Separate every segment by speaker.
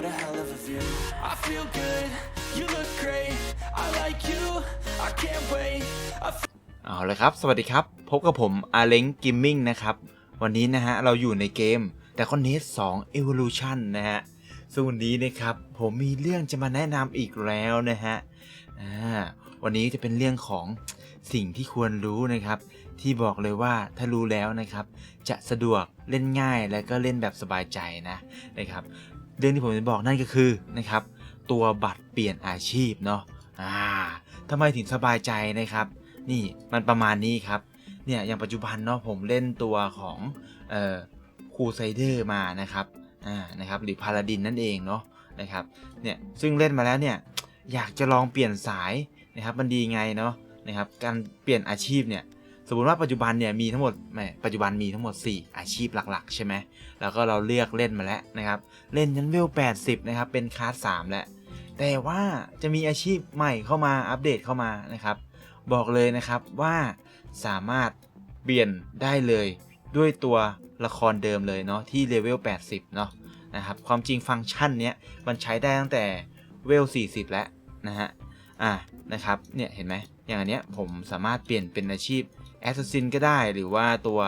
Speaker 1: what a hell of a view. I feel good, you look great. I like you, I can't wait. I
Speaker 2: เอาเลยครับ สวัสดีครับ พบกับผมอาเล้งกิมมิ่งนะครับ วันนี้นะฮะ เราอยู่ในเกมแต่คอนเนส2 Evolution นะฮะซึ่งวันนี้นะครับ ผมมีเรื่องจะมาแนะนำอีกแล้วนะฮะวันนี้จะเป็นเรื่องของสิ่งที่ควรรู้นะครับ ที่บอกเลยว่าถ้ารู้แล้วนะครับ จะสะดวกเล่นง่ายและก็เล่นแบบสบายใจนะนะครับ เรื่องที่ผมจะบอกนั่นก็คือนะครับตัวบัตรเปลี่ยนอาชีพเนาะอ่าทำไมถึงสบายใจนะครับ นี่มันประมาณนี้ครับเนี่ยอย่างปัจจุบันเนาะผมเล่นตัวของเอ่อคูไซเดอร์มานะครับอ่านะครับหรือพาลาดินนั่นเองเนาะนะครับเนี่ยซึ่งเล่นมาแล้วเนี่ยอยากจะลองเปลี่ยนสายนะครับมันดีไงเนาะนะครับการเปลี่ยนอาชีพเนี่ย สมมติว่าปัจจุบันเนี่ยมีทั้งหมดแหมปัจจุบันมีทั้งหมด 4 อาชีพหลักๆ ใช่ไหมแล้วก็เราเลือกเล่นมาแล้วนะครับ เล่นยันเวล 80 นะครับ เป็นคลาส3แล้ว แต่ว่าจะมีอาชีพใหม่เข้ามาอัปเดตเข้ามานะครับ บอกเลยนะครับว่าสามารถเปลี่ยนได้เลยด้วยตัวละครเดิมเลยเนาะที่เลเวล 80 เนาะนะครับ ความจริงฟังก์ชันเนี้ยมันใช้ได้ตั้งแต่เวล 40 แล้วนะฮะ อะนะครับ เนี่ย เห็นไหม อย่างอันเนี้ยผมสามารถเปลี่ยนเป็นอาชีพแอสซัสซินก็ได้หรือว่าตัว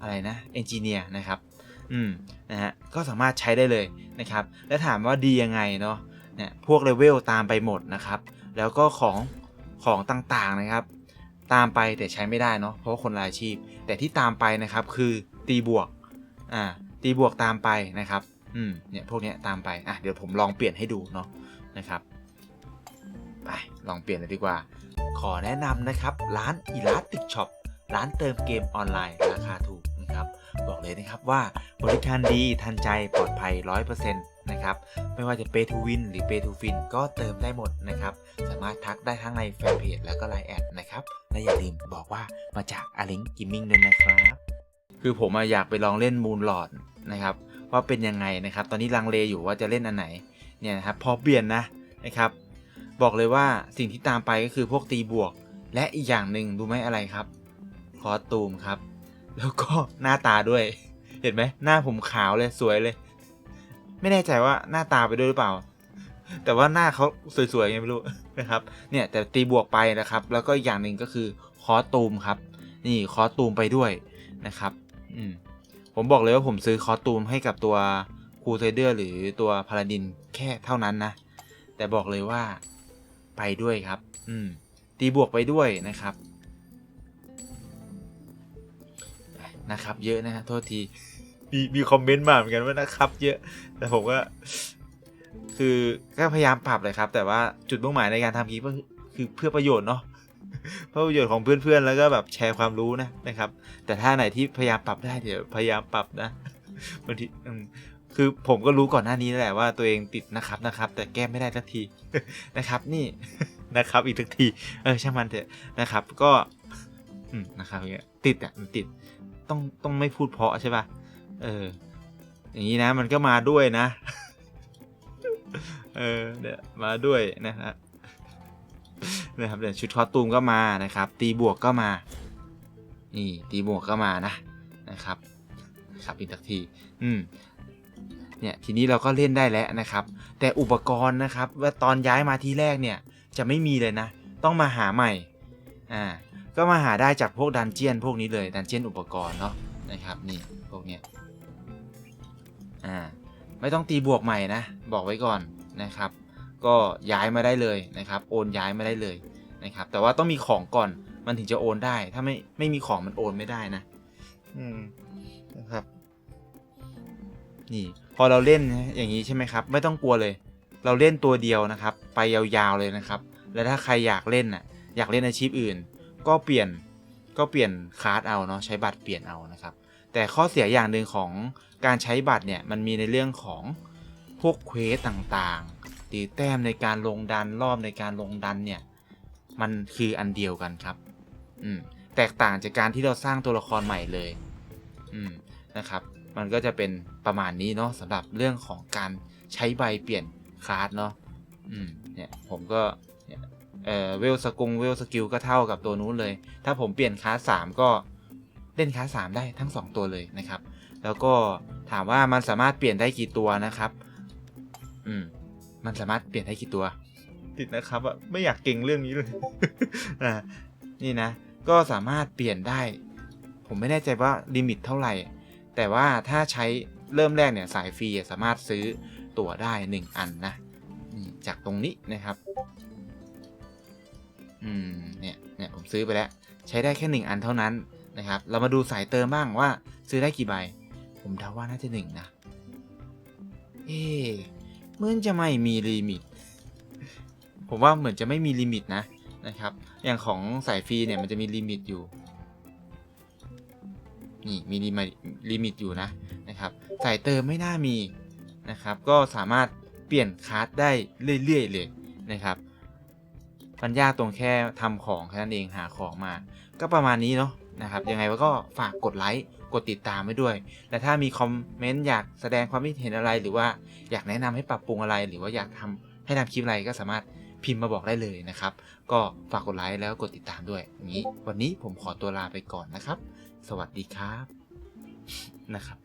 Speaker 2: อะไรนะเอนจิเนียร์นะครับอืมนะฮะก็สามารถใช้ได้เลยนะครับ แล้วถามว่าดียังไงเนาะเนี่ยพวกเลเวลตามไปหมดนะครับ แล้วก็ของของต่างๆนะครับ ตามไปแต่ใช้ไม่ได้เนาะเพราะคนละอาชีพ แต่ที่ตามไปนะครับคือตีบวกอ่าตีบวกตามไปนะครับอืมเนี่ยพวกเนี้ยตามไปอะเดี๋ยวผมลองเปลี่ยนให้ดูเนาะนะครับ ไปลองเปลี่ยนเลยดีกว่า ขอแนะนำนะครับ ร้าน Elastic Shop ร้านเติมเกมออนไลน์ราคาถูกนะครับ บอกเลยนะครับว่าบริการดีทันใจปลอดภัย 100%นะครับ ไม่ว่าจะ Pay to Win หรือ Pay to Fin ก็เติมได้หมดนะครับ สามารถทักได้ทั้งในแฟนเพจแล้วก็ไลน์แอดนะครับ และอย่าลืมบอกว่ามาจากอลิงกิมมิ่งด้วยนะครับ คือผมอะอยากไปลองเล่นมูนหลอดนะครับ ว่าเป็นยังไงนะครับ ตอนนี้ลังเลอยู่ว่าจะเล่นอันไหนเนี่ยนะครับพอเปลี่ยนนะนะครับ บอกเลยว่าสิ่งที่ตามไปก็คือพวกตีบวก และอีกอย่างหนึ่งรู้ไหมอะไรครับ คอสตูมครับ แล้วก็หน้าตาด้วย เห็นไหมหน้าผมขาวเลยสวยเลย ไม่แน่ใจว่าหน้าตาไปด้วยหรือเปล่า แต่ว่าหน้าเขาสวยๆไงไม่รู้นะครับ เนี่ยแต่ตีบวกไปนะครับ แล้วก็อีกอย่างหนึ่งก็คือคอสตูมครับ นี่คอสตูมไปด้วยนะครับ อืมผมบอกเลยว่าผมซื้อคอสตูมให้กับตัวคูไซเดอร์หรือตัวพาลาดินแค่เท่านั้นนะ แต่บอกเลยว่า ไปด้วยครับ อืม ตีบวกไปด้วยนะครับนะครับ เยอะนะฮะโทษทีมีมีคอมเมนต์มาเหมือนกันว่านะครับ เยอะ แต่ผมก็คือก็พยายามปรับเลยครับ แต่ว่าจุดมุ่งหมายในการทำคลิปก็คือคือเพื่อประโยชน์เนาะเพื่อประโยชน์ของเพื่อนๆ แล้วก็แบบแชร์ความรู้นะนะครับ แต่ถ้าไหนที่พยายามปรับได้เดี๋ยวพยายามปรับนะบางทีอืม คือผมก็รู้ก่อนหน้านี้แหละว่าตัวเองติดนะครับนะครับ แต่แก้ไม่ได้สักทีนะครับ นี่นะครับ อีกสักทีเออช่างมันเถอะนะครับ ก็อืมนะครับเงี้ยติดอะมันติดต้องต้องไม่พูดเพราะใช่ป่ะเออ อย่างนี้นะ มันก็มาด้วยนะ เออเนี่ยมาด้วยนะครับนะครับเดี๋ยวชุดคอสตูมก็มานะครับ ตีบวกก็มา นี่ ตีบวกก็มานะนะครับ ครับอีกสักที อืม เนี่ยทีนี้เราก็เล่นได้แล้วนะครับ แต่อุปกรณ์นะครับว่าตอนย้ายมาที่แรกเนี่ยจะไม่มีเลยนะ ต้องมาหาใหม่อ่าก็มาหาได้จากพวกดันเจียนพวกนี้เลยดันเจียนอุปกรณ์เนาะนะครับนี่พวกเนี้ยอ่าไม่ต้องตีบวกใหม่นะ บอกไว้ก่อนนะครับ ก็ย้ายมาได้เลยนะครับ โอนย้ายมาได้เลยนะครับ แต่ว่าต้องมีของก่อนมันถึงจะโอนได้ ถ้าไม่ไม่มีของมันโอนไม่ได้นะ อืมนะครับ นี่ พอเราเล่นอย่างนี้ใช่ไหมครับ ไม่ต้องกลัวเลย เราเล่นตัวเดียวนะครับ ไปยาวๆเลยนะครับ แล้วถ้าใครอยากเล่นน่ะอยากเล่นอาชีพอื่น ก็เปลี่ยนก็เปลี่ยนคาร์ดเอาเนาะใช้บัตรเปลี่ยนเอานะครับแต่ข้อเสียอย่างหนึ่งของการใช้บัตรเนี่ยมันมีในเรื่องของพวกเควสต่างๆตีแต้มในการลงดันรอบในการลงดันเนี่ยมันคืออันเดียวกันครับอืมแตกต่างจากการที่เราสร้างตัวละครใหม่เลยอืมนะครับ มันก็จะเป็นประมาณนี้เนาะสำหรับเรื่องของการใช้ใบเปลี่ยนคาร์ดเนาะอืมเนี่ยผมก็เนี่ยเอ่อเวลสกุงเวลสกิลก็เท่ากับตัวนู้นเลย ถ้าผมเปลี่ยนคาร์ดสามก็เล่นคาร์ดสามได้ทั้ง 2 ตัวเลยนะครับ แล้วก็ถามว่ามันสามารถเปลี่ยนได้กี่ตัวนะครับ อืม มันสามารถเปลี่ยนได้กี่ตัว ติดนะครับอะไม่อยากเก่งเรื่องนี้เลยอ่านี่นะ ก็สามารถเปลี่ยนได้ ผมไม่แน่ใจว่าลิมิตเท่าไหร่ แต่ว่าถ้าใช้เริ่มแรกเนี่ยสายฟรีสามารถซื้อตั๋วได้ 1 อันนะจากตรงนี้นะครับ อืม เนี่ย เนี่ย ผมซื้อไปแล้ว ใช้ได้แค่ 1 อันเท่านั้นนะครับ เรามาดูสายเติมบ้างว่า ซื้อได้กี่ใบ ผมเดาว่าน่าจะหนึ่งนะ เอ๊เหมือนจะไม่มีลิมิต ผมว่าเหมือนจะไม่มีลิมิตนะนะครับ อย่างของสายฟรีเนี่ยมันจะมีลิมิตอยู่ นี่มีลิมิตอยู่นะนะครับสายเติมไม่น่ามีนะครับ ก็สามารถเปลี่ยนคาร์ดได้เรื่อยๆเลยนะครับมันยากตรงแค่ทำของแค่นั้นเองหาของมา ก็ประมาณนี้เนาะนะครับ ยังไงก็ฝากกดไลค์กดติดตามไว้ด้วย และถ้ามีคอมเมนต์อยากแสดงความคิดเห็นอะไร หรือว่าอยากแนะนำให้ปรับปรุงอะไร หรือว่าอยากทำให้ทำคลิปอะไรก็สามารถพิมพ์มาบอกได้เลยนะครับ ก็ฝากกดไลค์แล้วกดติดตามด้วยอย่างนี้ วันนี้ผมขอตัวลาไปก่อนนะครับ สวัสดีครับนะครับ